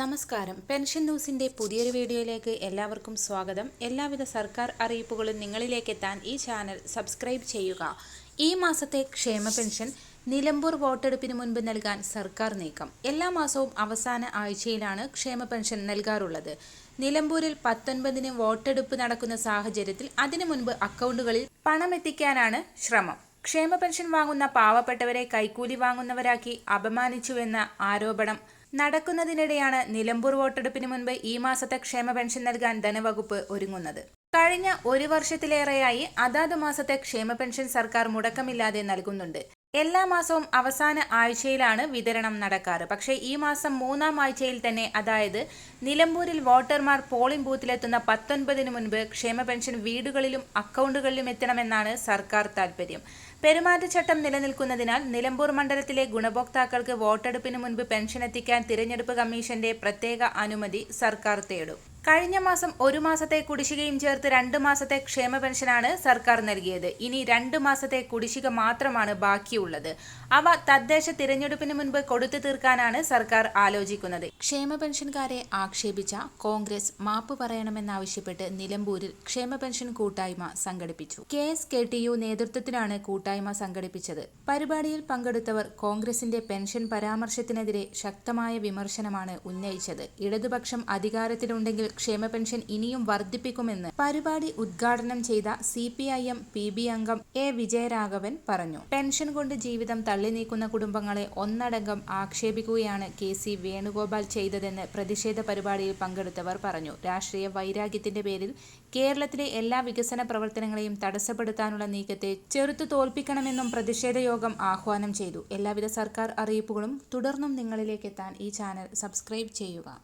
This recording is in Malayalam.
നമസ്കാരം. പെൻഷൻ ന്യൂസിന്റെ പുതിയൊരു വീഡിയോയിലേക്ക് എല്ലാവർക്കും സ്വാഗതം. എല്ലാവിധ സർക്കാർ അറിയിപ്പുകളും നിങ്ങളിലേക്ക് എത്താൻ ഈ ചാനൽ സബ്സ്ക്രൈബ് ചെയ്യുക. ഈ മാസത്തെ ക്ഷേമ പെൻഷൻ നിലമ്പൂർ വോട്ടെടുപ്പിന് മുൻപ് നൽകാൻ സർക്കാർ നീക്കം. എല്ലാ മാസവും അവസാന ആഴ്ചയിലാണ് ക്ഷേമ പെൻഷൻ നൽകാറുള്ളത്. നിലമ്പൂരിൽ പത്തൊൻപതിന് വോട്ടെടുപ്പ് നടക്കുന്ന സാഹചര്യത്തിൽ അതിനു മുൻപ് അക്കൗണ്ടുകളിൽ പണമെത്തിക്കാനാണ് ശ്രമം. ക്ഷേമ പെൻഷൻ വാങ്ങുന്ന പാവപ്പെട്ടവരെ കൈക്കൂലി വാങ്ങുന്നവരാക്കി അപമാനിച്ചുവെന്ന ആരോപണം നടക്കുന്നതിനിടെയാണ് നിലമ്പൂർ വോട്ടെടുപ്പിന് മുൻപ് ഈ മാസത്തെ ക്ഷേമ പെൻഷൻ നൽകാൻ ധനവകുപ്പ് ഒരുങ്ങുന്നത്. കഴിഞ്ഞ ഒരു വർഷത്തിലേറെയായി അതാത് മാസത്തെ ക്ഷേമ പെൻഷൻ സർക്കാർ മുടക്കമില്ലാതെ നൽകുന്നുണ്ട്. എല്ലാ മാസവും അവസാന ആഴ്ചയിലാണ് വിതരണം നടക്കാറ്. പക്ഷേ ഈ മാസം മൂന്നാം ആഴ്ചയിൽ തന്നെ അതായത് നിലമ്പൂരിൽ വോട്ടർമാർ പോളിംഗ് ബൂത്തിലെത്തുന്ന പത്തൊൻപതിനു മുൻപ് ക്ഷേമ പെൻഷൻ വീടുകളിലും അക്കൗണ്ടുകളിലും എത്തണമെന്നാണ് സർക്കാർ താൽപ്പര്യം പെരുമാറ്റച്ചട്ടം നിലനിൽക്കുന്നതിനാൽ നിലമ്പൂർ മണ്ഡലത്തിലെ ഗുണഭോക്താക്കൾക്ക് വോട്ടെടുപ്പിന് മുൻപ് പെൻഷൻ എത്തിക്കാൻ തിരഞ്ഞെടുപ്പ് കമ്മീഷന്റെ പ്രത്യേക അനുമതി സർക്കാർ തേടും. കഴിഞ്ഞ മാസം ഒരു മാസത്തെ കുടിശ്ശികയും ചേർത്ത് രണ്ട് മാസത്തെ ക്ഷേമ പെൻഷനാണ് സർക്കാർ നൽകിയത്. ഇനി രണ്ട് മാസത്തെ കുടിശ്ശിക മാത്രമാണ് ബാക്കിയുള്ളത്. അവ തദ്ദേശ തിരഞ്ഞെടുപ്പിന് മുൻപ് കൊടുത്തു തീർക്കാനാണ് സർക്കാർ ആലോചിക്കുന്നത്. ക്ഷേമ പെൻഷൻകാരെ ആക്ഷേപിച്ച കോൺഗ്രസ് മാപ്പ് പറയണമെന്നാവശ്യപ്പെട്ട് നിലമ്പൂരിൽ ക്ഷേമ പെൻഷൻ കൂട്ടായ്മ സംഘടിപ്പിച്ചു. K S K T U നേതൃത്വത്തിലാണ് കൂട്ടായ്മ സംഘടിപ്പിച്ചത്. പരിപാടിയിൽ പങ്കെടുത്തവർ കോൺഗ്രസിന്റെ പെൻഷൻ പരാമർശത്തിനെതിരെ ശക്തമായ വിമർശനമാണ് ഉന്നയിച്ചത്. ഇടതുപക്ഷം അധികാരത്തിലുണ്ടെങ്കിൽ ക്ഷേമ പെൻഷൻ ഇനിയും വർദ്ധിപ്പിക്കുമെന്ന് പരിപാടി ഉദ്ഘാടനം ചെയ്ത C P I M P B അംഗം എ വിജയരാഘവൻ പറഞ്ഞു. പെൻഷൻ കൊണ്ട് ജീവിതം തള്ളി നീക്കുന്ന കുടുംബങ്ങളെ ഒന്നടങ്കം ആക്ഷേപിക്കുകയാണ് കെ സി വേണുഗോപാൽ ചെയ്തതെന്ന് പ്രതിഷേധ പരിപാടിയിൽ പങ്കെടുത്തവർ പറഞ്ഞു. രാഷ്ട്രീയ വൈരാഗ്യത്തിന്റെ പേരിൽ കേരളത്തിലെ എല്ലാ വികസന പ്രവർത്തനങ്ങളെയും തടസ്സപ്പെടുത്താനുള്ള നീക്കത്തെ ചെറുത്തു തോൽപ്പിക്കണമെന്നും പ്രതിഷേധ യോഗം ആഹ്വാനം ചെയ്തു. എല്ലാവിധ സർക്കാർ അറിയിപ്പുകളും തുടർന്നും നിങ്ങളിലേക്ക് എത്താൻ ഈ ചാനൽ സബ്സ്ക്രൈബ് ചെയ്യുക.